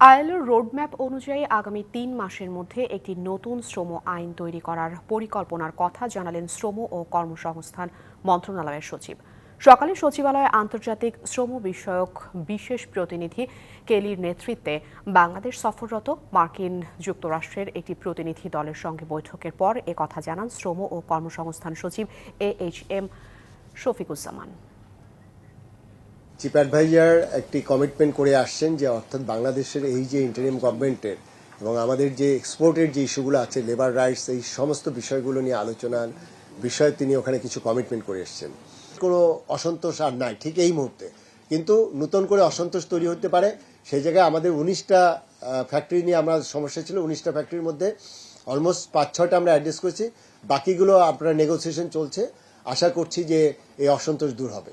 আইএলওর roadmap অনুযায়ী আগামী তিন মাসের মধ্যে একটি নতুন শ্রম আইন তৈরি করার পরিকল্পনার কথা জানালেন শ্রম ও কর্মসংস্থান মন্ত্রণালয়ের সচিব। সকালে সচিবালয়ে আন্তর্জাতিক শ্রম বিষয়ক বিশেষ প্রতিনিধি কেলির নেতৃত্বে বাংলাদেশ সফররত মার্কিন যুক্তরাষ্ট্রের একটি প্রতিনিধি দলের সঙ্গে বৈঠকের পর একথা জানান শ্রম ও কর্মসংস্থান সচিব A H M Shafiquzzaman. Chief adviser একটি কমিটমেন্ট করে আসছেন যে অর্থাৎ বাংলাদেশের এই যে ইন্টারিম গভর্নমেন্টের এবং আমাদের যে এক্সপোর্টের যে ইস্যুগুলো আছে লেবার রাইটস এই সমস্ত বিষয়গুলো নিয়ে আলোচনার বিষয়ে তিনি ওখানে কিছু কমিটমেন্ট করে এসছেন। কোনো অসন্তোষ আর নাই, ঠিক এই মুহূর্তে। কিন্তু নতুন করে অসন্তোষ তৈরি হতে পারে, সেই জায়গায় আমাদের উনিশটা ফ্যাক্টরি নিয়ে আমরা সমস্যা ছিল, উনিশটা ফ্যাক্টরির মধ্যে অলমোস্ট পাঁচ ছয়টা আমরা অ্যাড্রেস করেছি। বাকিগুলো আপনার নেগোসিয়েশন চলছে। আশা করছি যে এই অসন্তোষ দূর হবে।